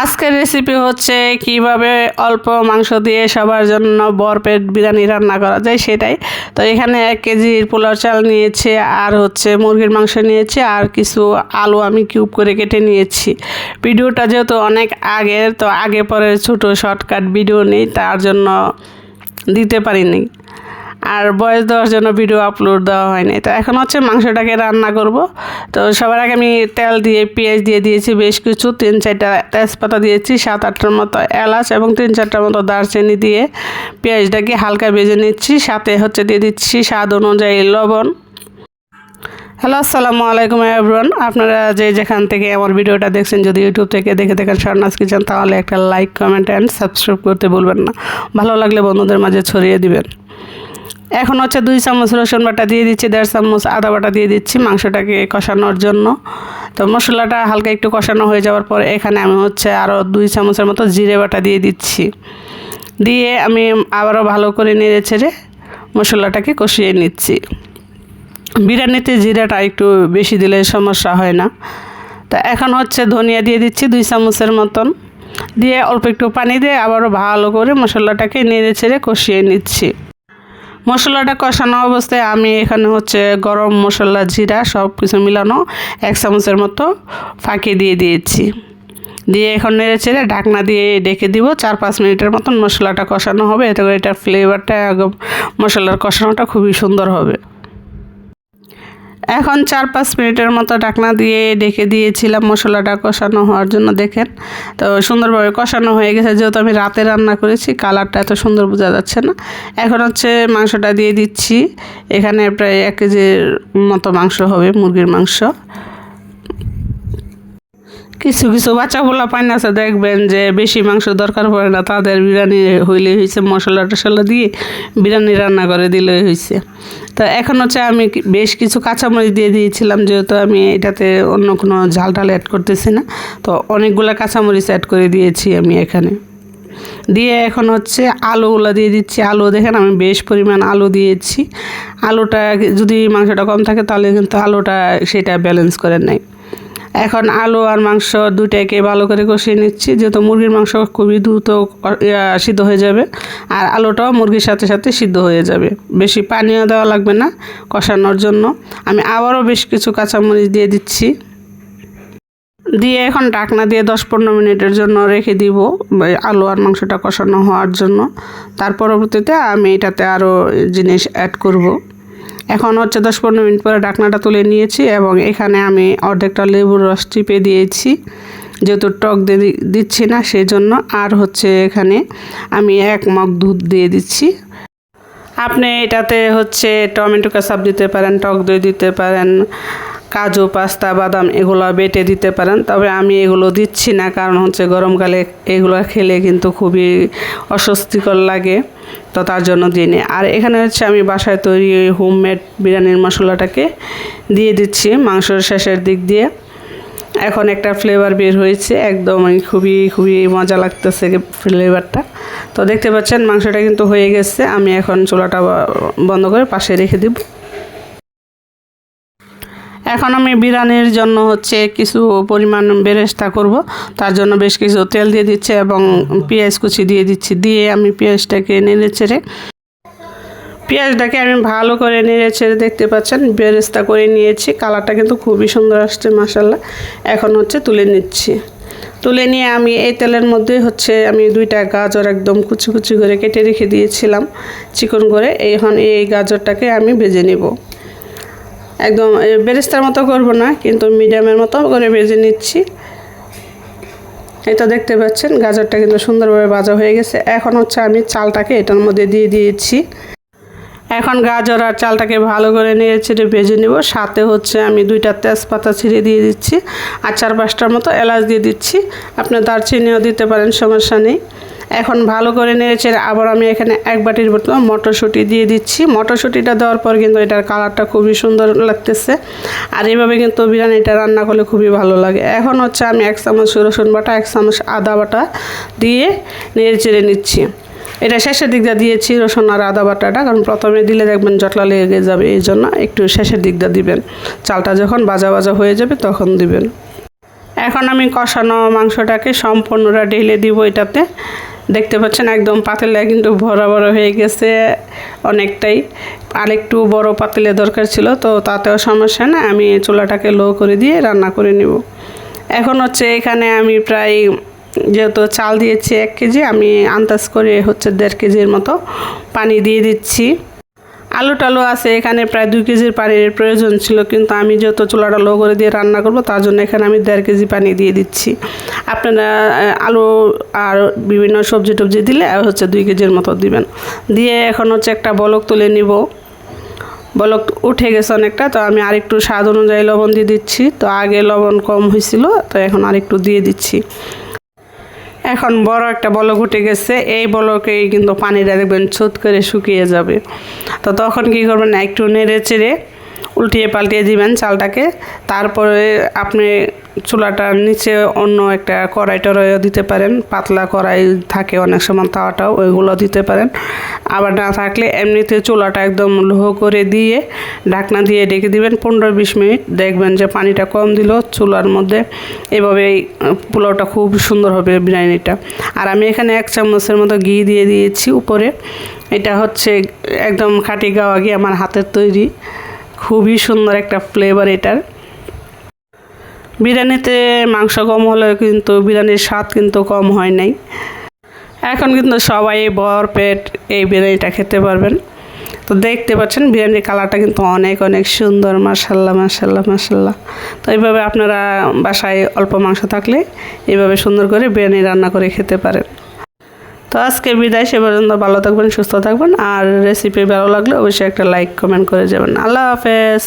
আজকের রেসিপি হচ্ছে কীভাবে অল্প মাংস দিয়ে সবার জন্য বরপেট বিরিয়ানি রান্না করা যায় সেটাই। তো এখানে এক কেজির পোলাও চাল নিয়েছে, আর হচ্ছে মুরগির মাংস নিয়েছে, আর কিছু আলু আমি কিউব করে কেটে নিয়েছি। ভিডিওটা যেহেতু অনেক আগের, তো আগে পরে ছোটো শর্টকাট ভিডিও নেই, তার জন্য দিতে পারিনি। আর বয়স দেওয়ার জন্য ভিডিও আপলোড দেওয়া হয়নি। তো এখন হচ্ছে মাংসটাকে রান্না করব। তো সবার আগে আমি তেল দিয়ে, পেঁয়াজ দিয়ে দিয়েছি, বেশ কিছু। তিন চারটা তেজপাতা দিয়েছি, সাত আটটার মতো এলাচ এবং তিন চারটার মতো দারচিনি দিয়ে পেঁয়াজটাকে হালকা ভেজে নিচ্ছি। সাথে হচ্ছে দিয়ে দিচ্ছি স্বাদ অনুযায়ী লবণ। হ্যালো, আসসালামু আলাইকুম এভরিওয়ান। আপনারা যে যেখান থেকে আমার ভিডিওটা দেখছেন, যদি ইউটিউব থেকে দেখে দেখেন স্বর্ণাস কিচেন, তাহলে একটা লাইক, কমেন্ট, অ্যান্ড সাবস্ক্রাইব করতে ভুলবেন না। ভালো লাগলে বন্ধুদের মাঝে ছড়িয়ে দিবেন। এখন হচ্ছে দুই চামচ রসুন বাটা দিয়ে দিচ্ছি, দেড় চামচ আদা বাটা দিয়ে দিচ্ছি মাংসটাকে কষানোর জন্য। তো মশলাটা হালকা একটু কষানো হয়ে যাওয়ার পর এখানে আমি হচ্ছে আরও দুই চামচের মতো জিরে বাটা দিয়ে দিচ্ছি। দিয়ে আমি আবারও ভালো করে নেড়ে ছেড়ে মশলাটাকে কষিয়ে নিচ্ছি। বিরিয়ানিতে জিরাটা একটু বেশি দিলে সমস্যা হয় না। তা এখন হচ্ছে ধনিয়া দিয়ে দিচ্ছি দুই চামচের মতন। দিয়ে অল্প একটু পানি দিয়ে আবারও ভালো করে মশলাটাকে নেড়ে ছেড়ে কষিয়ে নিচ্ছি। মশলাটা কষানো অবস্থায় আমি এখানে হচ্ছে গরম মশলা, জিরা সব কিছু মিলানো এক চামচের মতো ফাঁকি দিয়ে দিয়েছি। দিয়ে এখন নেড়ে ঢাকনা দিয়ে ডেকে দিব, চার পাঁচ মিনিটের মতন মশলাটা কষানো হবে। এতে করে এটার ফ্লেভারটা মশলার কষানোটা খুবই সুন্দর হবে। এখন চার পাঁচ মিনিটের মতো ঢাকনা দিয়ে ডেকে দিয়েছিলাম মশলাটা কষানো হওয়ার জন্য, দেখেন। তো সুন্দরভাবে কষানো হয়ে গেছে, যেহেতু আমি রাতে রান্না করেছি, কালারটা এত সুন্দর বোঝা যাচ্ছে না। এখন হচ্ছে মাংসটা দিয়ে দিচ্ছি। এখানে প্রায় এক কেজির মতো মাংস হবে, মুরগির মাংস। কিছু কিছু বাচ্চা পোলা পাইন আছে দেখবেন যে বেশি মাংস দরকার পড়ে না, তাদের বিরিয়ানি হইলে হয়েছে মশলা টশলা দিয়ে বিরিয়ানি রান্না করে দিলে হয়েছে তো এখন হচ্ছে আমি বেশ কিছু কাঁচামরিচ দিয়ে দিয়েছিলাম, যেহেতু আমি এটাতে অন্য কোনো ঝাল টাল অ্যাড করতেছি না। তো অনেকগুলো কাঁচামরিচ অ্যাড করে দিয়েছি আমি এখানে। দিয়ে এখন হচ্ছে আলুগুলো দিয়ে দিচ্ছি। আলু দেখেন আমি বেশ পরিমাণ আলু দিয়েছি। আলুটা যদি মাংসটা কম থাকে তাহলে কিন্তু আলুটা সেটা ব্যালেন্স করে নেয়। এখন আলু আর মাংস দুটাকে ভালো করে কষিয়ে নিচ্ছি। যেহেতু মুরগির মাংস খুবই দ্রুত সিদ্ধ হয়ে যাবে। আর আলুটাও মুরগির সাথে সাথে সিদ্ধ হয়ে যাবে। বেশি পানিও দেওয়া লাগবে না কষানোর জন্য। আমি আবারও বেশ কিছু কাঁচামরিচ দিয়ে দিচ্ছি। দিয়ে এখন ঢাকনা দিয়ে দশ পনেরো মিনিটের জন্য রেখে দিব আলু আর মাংসটা কষানো হওয়ার জন্য। তার পরবর্তীতে আমি এটাতে আরও জিনিস অ্যাড করব। এখন হচ্ছে দশ পনেরো মিনিট পরে ঢাকনাটা তুলে নিয়েছি এবং এখানে আমি অর্ধেকটা লেবুর রস চিপে দিয়েছি। যেহেতু টক দিয়ে দিচ্ছি না সেই জন্য আর হচ্ছে এখানে আমি এক মগ দুধ দিয়ে দিচ্ছি। আপনি এটাতে হচ্ছে টমেটো কাসাপ দিতে পারেন, টক দই দিতে পারেন, কাজু, পাস্তা, বাদাম এগুলো বেটে দিতে পারেন। তবে আমি এগুলো দিচ্ছি না, কারণ হচ্ছে গরমকালে এগুলো খেলে কিন্তু খুবই অস্বস্তিকর লাগে। তো তার জন্য দিয়ে নিই আর এখানে হচ্ছে আমি বাসায় তৈরি ওই হোমমেড বিরিয়ানির মশলাটাকে দিয়ে দিচ্ছি মাংসর শেষের দিক দিয়ে। এখন একটা ফ্লেভার বের হয়েছে, একদম খুবই খুবই মজা লাগতেছে ফ্লেভারটা তো দেখতে পাচ্ছেন মাংসটা কিন্তু হয়ে গেছে, আমি এখন চুলাটা বন্ধ করে পাশে রেখে দিব। এখন আমি বিরিয়ানির জন্য হচ্ছে কিছু পরিমাণ বেরেস্তা করব। তার জন্য বেশ কিছু তেল দিয়ে দিচ্ছি এবং পেঁয়াজ কুচি দিয়ে দিচ্ছি। দিয়ে আমি পেঁয়াজটাকে নেড়ে ছেড়ে পেঁয়াজটাকে আমি ভালো করে নেড়ে ছেড়ে দেখতে পাচ্ছেন, বেরেস্তা করে নিয়েছি। কালারটা কিন্তু খুবই সুন্দর আসছে মাসাল্লাহ এখন হচ্ছে তুলে নিচ্ছি। তুলে নিয়ে আমি এই তেলের মধ্যে হচ্ছে আমি দুইটা গাজর একদম কুচি কুচি করে কেটে রেখে দিয়েছিলাম। চিকন করে এখন এই গাজরটাকে আমি ভেজে নেব। একদম বেরেস্তার মতো করব না, কিন্তু মিডিয়ামের মতো করে ভেজে নিচ্ছি। এটা দেখতে পাচ্ছেন, গাজরটা কিন্তু সুন্দরভাবে ভাজা হয়ে গেছে। এখন হচ্ছে আমি চালটাকে এটার মধ্যে দিয়ে দিয়েছি। এখন গাজর আর চালটাকে ভালো করে নিয়ে ছেড়ে ভেজে নেব। সাথে হচ্ছে আমি দুইটা তেজপাতা ছিঁড়ে দিয়ে দিচ্ছি। আর চার পাঁচটার মতো এলাচ দিয়ে দিচ্ছি। আপনি দারচিনিও দিতে পারেন, সমস্যা নেই। এখন ভালো করে নেড়ে চেড়ে আবার আমি এখানে এক বাটির মতো মটরশুঁটি দিয়ে দিচ্ছি। মটরশুঁটিটা দেওয়ার পর কিন্তু এটার কালারটা খুবই সুন্দর লাগতেছে। আর এইভাবে কিন্তু বিরিয়ানিটা রান্না করলে খুবই ভালো লাগে। এখন হচ্ছে আমি এক চামচ রসুন বাটা, এক চামচ আদা বাটা দিয়ে নেড়ে চেড়ে নিচ্ছি। এটা শেষের দিকটা দিয়েছি রসুন আর আদা বাটাটা, কারণ প্রথমে দিলে দেখবেন জটলা লেগে যাবে, এই জন্য একটু শেষের দিকটা দিবেন। চালটা যখন বাজা বাজা হয়ে যাবে তখন দিবেন। এখন আমি কষানো মাংসটাকে সম্পূর্ণটা ঢেলে দিব এটাতে। দেখতে পাচ্ছেন একদম পাতিলা কিন্তু ভরা বড় হয়ে গেছে অনেকটাই। আরেকটু বড় পাতিলে দরকার ছিল, তো তাতেও সমস্যা না। আমি চুলাটাকে লো করে দিয়ে রান্না করে নিব। এখন হচ্ছে এখানে আমি প্রায় যেহেতু চাল দিয়েছি এক কেজি, আমি আন্দাজ করে হচ্ছে দেড় কেজির মতো পানি দিয়ে দিচ্ছি। আলু টালু আছে, এখানে প্রায় দুই কেজির পানির প্রয়োজন ছিল, কিন্তু আমি যেহেতু চুলাটা লো করে দিয়ে রান্না করব, তার জন্য এখানে আমি দেড় কেজি পানি দিয়ে দিচ্ছি। আপনারা আলু আর বিভিন্ন সবজি টবজি দিলে হচ্ছে দুই কেজির মতো দিবেন। দিয়ে এখন হচ্ছে একটা বলক তুলে নিব। বলক উঠে গেছে অনেকটা, তো আমি আরেকটু স্বাদ অনুযায়ী লবণ দিয়ে দিচ্ছি। তো আগে লবণ কম হয়েছিল, তো এখন আরেকটু দিয়ে দিচ্ছি। এখন বড় একটা বলক উঠে গেছে, এই বলকেই কিন্তু পানিটা দেখবেন ছোট করে শুকিয়ে যাবে। তো তখন কি করবেন একটু নেড়ে চেড়ে উল্টিয়ে পাল্টিয়ে দিবেন চালটাকে। তারপরে আপনি চুলাটার নিচে অন্য একটা কড়াই টড়াইও দিতে পারেন, পাতলা কড়াই থাকে অনেক সময় তাওয়াটাও, ওইগুলো দিতে পারেন। আবার না থাকলে এমনিতে চুলাটা একদম লো করে দিয়ে ঢাকনা দিয়ে ডেকে দিবেন পনেরো বিশ মিনিট। দেখবেন যে পানিটা কম দিল চুলার মধ্যে। এভাবে এই পোলাওটা খুব সুন্দর হবে বিরিয়ানিটা। আর আমি এখানে এক চামচের মতো ঘি দিয়ে দিয়েছি উপরে। এটা হচ্ছে একদম খাঁটি গাওয়া ঘি আমার হাতের তৈরি। খুবই সুন্দর একটা ফ্লেভার এটার। বিরিয়ানিতে মাংস কম হলেও কিন্তু বিরিয়ানির স্বাদ কিন্তু কম হয় নাই। এখন কিন্তু সবাই বর পেট এই বিরিয়ানিটা খেতে পারবেন। তো দেখতে পাচ্ছেন, বিরিয়ানির কালারটা কিন্তু অনেক অনেক সুন্দর মাসাল্লাহ মাসাল্লাহ মাসাল্লাহ তো এইভাবে আপনারা বাসায় অল্প মাংস থাকলে এইভাবে সুন্দর করে বিরিয়ানি রান্না করে খেতে পারেন। তো আজকে বিদায়, সে পর্যন্ত ভালো থাকবেন, সুস্থ থাকবেন, আর রেসিপি ভালো লাগলে অবশ্যই একটা লাইক কমেন্ট করে যাবেন। আল্লাহ হাফেজ।